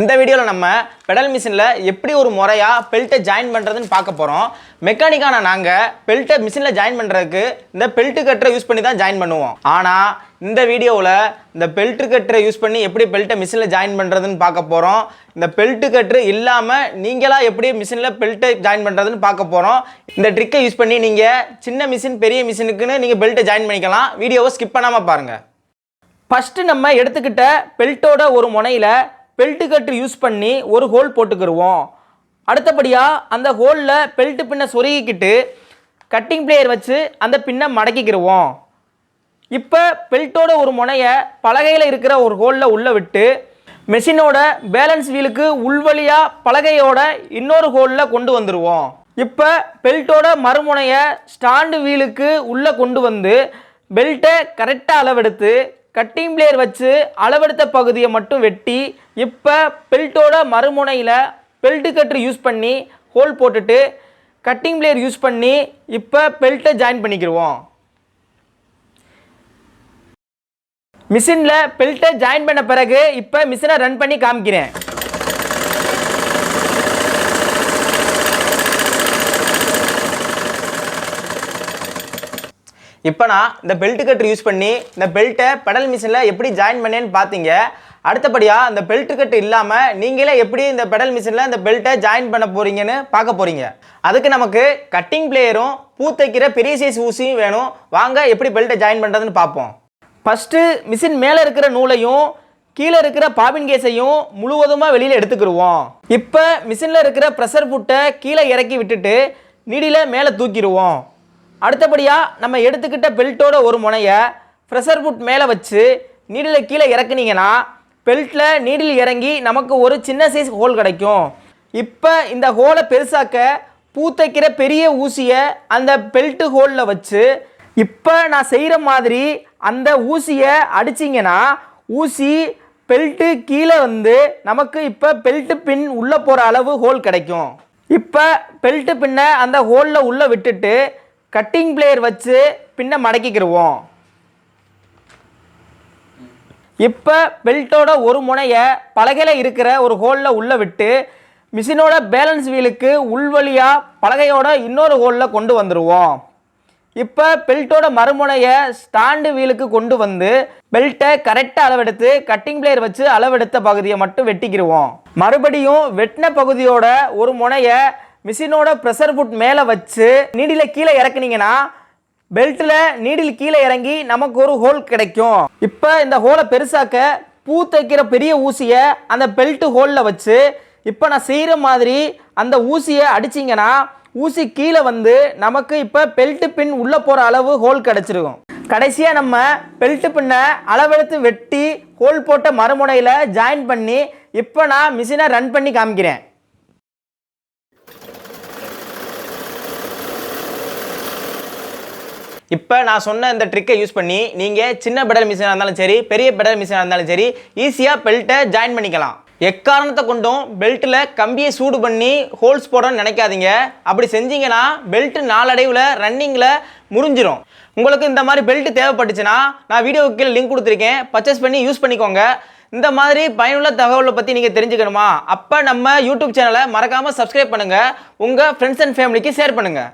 இந்த வீடியோவில் நம்ம பெடல் மிஷினில் எப்படி ஒரு முறையாக பெல்ட்டை ஜாயின் பண்ணுறதுன்னு பார்க்க போகிறோம் மெக்கானிக்கான நாங்கள் பெல்ட்டை மிஷினில் ஜாயின் பண்ணுறதுக்கு இந்த பெல்ட்டு கட்டரை யூஸ் பண்ணி தான் ஜாயின் பண்ணுவோம். ஆனால் இந்த வீடியோவில் இந்த பெல்ட்டு கட்டரை யூஸ் பண்ணி எப்படி பெல்ட்டை மிஷினில் ஜாயின் பண்ணுறதுன்னு பார்க்க போகிறோம் இந்த பெல்ட்டு கட்ரு இல்லாமல் நீங்களாக எப்படி மிஷினில் பெல்ட்டை ஜாயின் பண்ணுறதுன்னு பார்க்க போகிறோம் இந்த ட்ரிக்கை யூஸ் பண்ணி நீங்கள் சின்ன மிஷின் பெரிய மிஷினுக்குன்னு நீங்கள் பெல்ட்டை ஜாயின் பண்ணிக்கலாம். வீடியோவை ஸ்கிப் பண்ணாமல் பாருங்கள் ஃபஸ்ட்டு நம்ம எடுத்துக்கிட்ட பெல்ட்டோட ஒரு முனையில் பெல்ட்டு கட்டு யூஸ் பண்ணி ஒரு ஹோல் போட்டுக்கிருவோம். அடுத்தபடியாக அந்த ஹோலில் பெல்ட்டு பின்னை சொருகிக்கிட்டு கட்டிங் பிளேயர் வச்சு அந்த பின்னை மடக்கிக்கிடுவோம் இப்போ பெல்ட்டோட ஒரு முனையை பலகையில் இருக்கிற ஒரு ஹோலில் உள்ளே விட்டு மெஷினோட பேலன்ஸ் வீலுக்கு உள்வழியாக பலகையோட இன்னொரு ஹோலில் கொண்டு வந்துடுவோம் இப்போ பெல்ட்டோட மறுமுனையை ஸ்டாண்டு வீலுக்கு உள்ளே கொண்டு வந்து பெல்ட்டை கரெக்டாக அளவெடுத்து கட்டிங் பிளேயர் வச்சு அளவெடுத்த பகுதியை மட்டும் வெட்டி இப்போ பெல்ட்டோட மறுமுனையில் பெல்ட்டு கட்ரு யூஸ் பண்ணி ஹோல் போட்டுட்டு கட்டிங் பிளேயர் யூஸ் பண்ணி இப்போ பெல்ட்டை ஜாயின் பண்ணிக்கிடுவோம் மிஷினில் பெல்ட்டை ஜாயின் பண்ண பிறகு இப்போ மிஷினை ரன் பண்ணி காமிக்கிறேன். இப்போ நான் இந்த பெல்ட் கட்டு யூஸ் பண்ணி இந்த பெல்ட்டை பெடல் மிஷினில் எப்படி ஜாயின் பண்ணேன்னு பார்த்தீங்க அடுத்தபடியாக இந்த பெல்ட் கட்டு இல்லாமல் நீங்களே எப்படி இந்த பெடல் மிஷினில் இந்த பெல்ட்டை ஜாயின் பண்ண போகிறீங்கன்னு பார்க்க போகிறீங்க அதுக்கு நமக்கு கட்டிங் பிளேயரும் பூ தைக்கிற பெரிய சைஸ் ஊசியும் வேணும். வாங்க எப்படி பெல்ட்டை ஜாயின் பண்ணுறதுன்னு பார்ப்போம் ஃபஸ்ட்டு மிஷின் மேலே இருக்கிற நூலையும் கீழே இருக்கிற பாபின் கேஸையும் முழுவதுமாக வெளியில் எடுத்துக்கிடுவோம். இப்போ மிஷினில் இருக்கிற ப்ரெஷர் புட்டை கீழே இறக்கி விட்டுட்டு நீடியில் மேலே தூக்கிடுவோம். அடுத்தபடியாக நம்ம எடுத்துக்கிட்ட பெல்ட்டோட ஒரு முனையை ப்ரெஷர் புட் மேலே வச்சு நீடில் கீழே இறக்குனீங்கன்னா பெல்ட்டில் நீடில் இறங்கி நமக்கு ஒரு சின்ன சைஸ் ஹோல் கிடைக்கும். இப்போ இந்த ஹோலை பெருசாக்க பூத்தைக்கிற பெரிய ஊசியை அந்த பெல்ட்டு ஹோலில் வச்சு இப்போ நான் செய்கிற மாதிரி அந்த ஊசியை அடிச்சிங்கன்னா ஊசி பெல்ட்டு கீழே வந்து நமக்கு இப்போ பெல்ட்டு பின் உள்ளே போகிற அளவு ஹோல் கிடைக்கும். இப்போ பெல்ட்டு பின்னை அந்த ஹோலில் உள்ளே விட்டுட்டு கட்டிங் பிளேயர் வச்சு பின்ன மடக்கிக்கிடுவோம் இப்போ பெல்ட்டோட ஒரு முனையை பலகையில் இருக்கிற ஒரு ஹோலில் உள்ளே விட்டு மிஷினோட பேலன்ஸ் வீலுக்கு உள்வழியாக பலகையோட இன்னொரு ஹோலில் கொண்டு வந்துடுவோம் இப்போ பெல்ட்டோட மறுமுனையை ஸ்டாண்டு வீலுக்கு கொண்டு வந்து பெல்ட்டை கரெக்டாக அளவெடுத்து கட்டிங் பிளேயர் வச்சு அளவெடுத்த பகுதியை மட்டும் வெட்டிக்கிடுவோம் மறுபடியும் வெட்டின பகுதியோட ஒரு முனையை மிஷினோட ப்ரெஷர் ஃபுட் மேலே வச்சு நீடியில் கீழே இறக்குனீங்கன்னா பெல்ட்டில் நீடில் கீழே இறங்கி நமக்கு ஒரு ஹோல் கிடைக்கும். இப்போ இந்த ஹோலை பெருசாக்க பூ தைக்கிற பெரிய ஊசியை அந்த பெல்ட்டு ஹோலில் வச்சு இப்போ நான் செய்கிற மாதிரி அந்த ஊசியை அடிச்சிங்கன்னா ஊசி கீழே வந்து நமக்கு இப்போ பெல்ட்டு பின் உள்ளே போகிற அளவு ஹோல் கிடச்சிருக்கும். கடைசியாக நம்ம பெல்ட்டு பின்னை அளவெடுத்து வெட்டி ஹோல் போட்ட மறுமுனையில் ஜாயின் பண்ணி இப்போ நான் மிஷினை ரன் பண்ணி காமிக்கிறேன். இப்போ நான் சொன்ன இந்த ட்ரிக்கை யூஸ் பண்ணி நீங்கள் சின்ன பெடல் மிஷினாக இருந்தாலும் சரி பெரிய பெடல் மிஷினாக இருந்தாலும் சரி ஈஸியாக பெல்ட்டை ஜாயின் பண்ணிக்கலாம். எக்காரணத்தை கொண்டும் பெல்ட்டில் கம்பியை சூடு பண்ணி ஹோல்ஸ் போடணும்னு நினைக்காதீங்க. அப்படி செஞ்சீங்கன்னா பெல்ட் நாளடைவில் ரன்னிங்கில் முறிஞ்சிரும். உங்களுக்கு இந்த மாதிரி பெல்ட் தேவைப்பட்டுச்சுன்னா நான் வீடியோவுக்கு கீழே லிங்க் கொடுத்துருக்கேன். பர்ச்சேஸ் பண்ணி யூஸ் பண்ணிக்கோங்க. இந்த மாதிரி பயனுள்ள தகவலை பற்றி நீங்கள் தெரிஞ்சுக்கணுமா? அப்போ நம்ம யூடியூப் சேனலை மறக்காமல் சப்ஸ்கிரைப் பண்ணுங்கள் உங்கள் ஃப்ரெண்ட்ஸ் அண்ட் ஃபேமிலிக்கு ஷேர் பண்ணுங்கள்